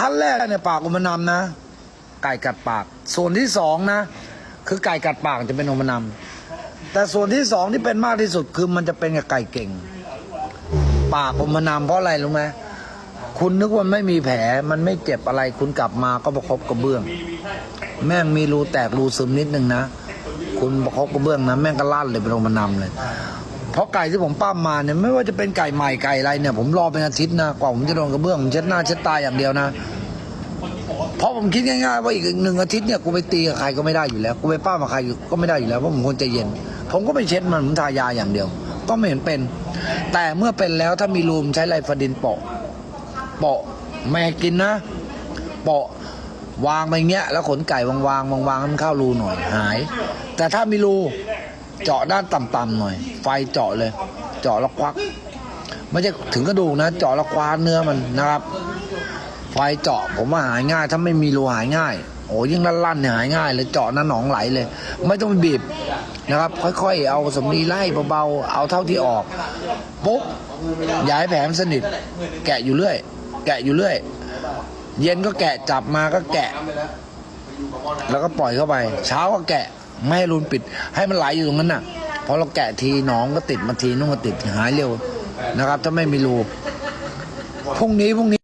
ขั้นแรกเนี่ยปากอมนำนะ ไก่กัดปาก ส่วนที่สองนะ คือไก่กัดปากจะเป็นอมนำแต่ส่วนที่สองที่เป็นมากที่สุดคือมันจะเป็นกับไก่เก่ง ปากอมนำเพราะอะไรรู้ไหมคุณนึกว่าไม่มีแผลมันไม่เจ็บอะไรคุณกลับมาก็ประคบกระเบื้อง แม่งมีรูแตกรูซึมนิดนึงนะ คุณประคบกระเบื้องนะ แม่งก็ลั่นเลยเป็นอมนำเลย เพราะไก่ที่ผมปั้มมาเนี่ยไม่ว่าจะเป็นไก่ใหม่ไก่อะไรเนี่ย ผมรอเป็นอาทิตย์นะกว่าผมจะโดนกระเบื้องผมเช็ดหน้าเช็ดตาอย่างเดียวนะเพราะผมคิดง่ายๆว่าอีกหนึ่งอาทิตย์เนี่ยกูไปตีกับใครก็ไม่ได้อยู่แล้วกูไปป้ากับใครก็ไม่ได้อยู่แล้วเพราะผมคนใจเย็น ผมก็ไปเช็ดมันผมทายาอย่างเดียว ก็ไม่เห็นเป็น แต่เมื่อเป็นแล้วถ้ามีรูมใช้ไลฟาดินโปะโปะไม่ให้กินนะโปะวางไปเงี้ย แล้วขนไก่วางวางวางวางๆมันเข้ารูหน่อยหาย แต่ถ้ามีรู เจาะด้านต่ำๆหน่อย ไฟเจาะเลย เจาะแล้วควัก ไม่ใช่ถึงกระดูกนะ เจาะแล้วคว้าเนื้อมันนะครับ ไฟเจาะผมว่าหายง่าย ถ้าไม่มีรูหายง่ายโอ้ยิ่งลั่นๆเนี่ยหายง่ายเลยเจาะน้าหนองไหลเลย ไม่ต้องบีบนะครับ ค่อยๆ เอาสำลีไล่เบาๆเอาเท่าที่ออกปุ๊บย่าให้แผลมสนิท แกะอยู่เรื่อย แกะอยู่เรื่อย เย็นก็แกะจับมาก็แกะ แล้วก็ปล่อยเข้าไป เช้าก็แกะ ไม่ให้รูนปิด ให้มันไหลอยู่ตรงนั้นน่ะพอเราแกะทีหนองก็ติดมาทีนุ่งก็ติดหายเร็วนะครับ ถ้าไม่มีรูพรุ่งนี้พรุ่งนี้